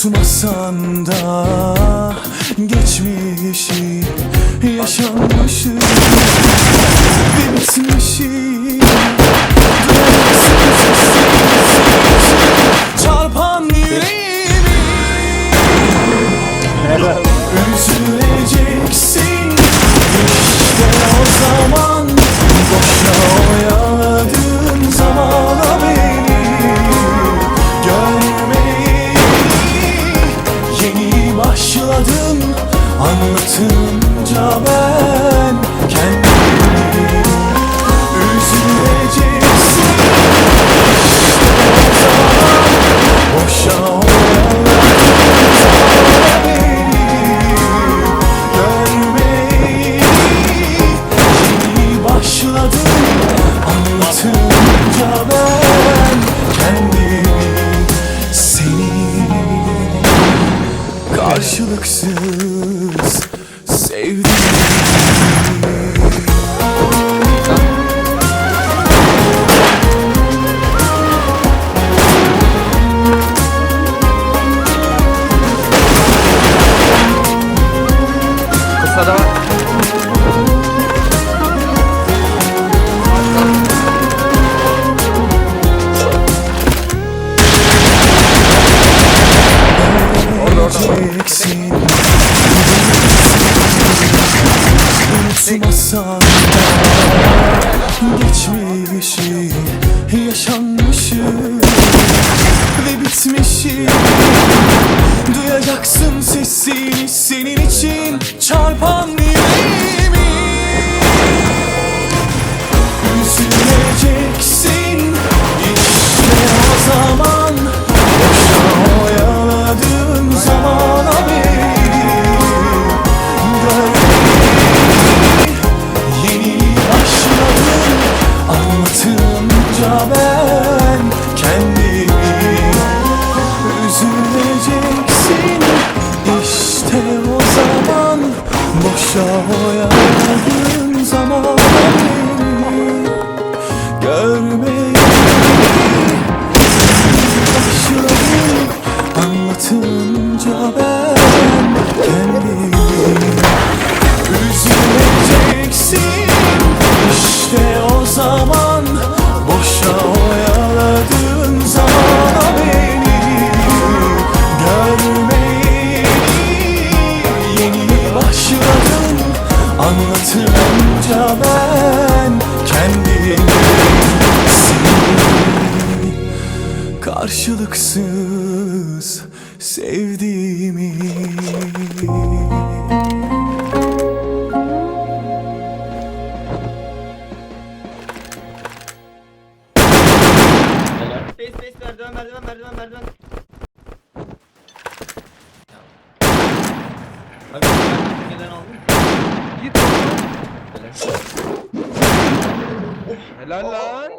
Susmasan da geçmişi yaşanmışı ve bitmişi. Duramazsın. Karşılıksız sevdim Kısa da var. insan Geçmişi yaşandı kendini Üzüleceksin. İşte o zaman Boşa oyaladığın zaman Anlatınca ben kendimi. Karşılıksız sevdiğimi. Face face merdiven merdiven merdiven merdiven. Git. Helal lan.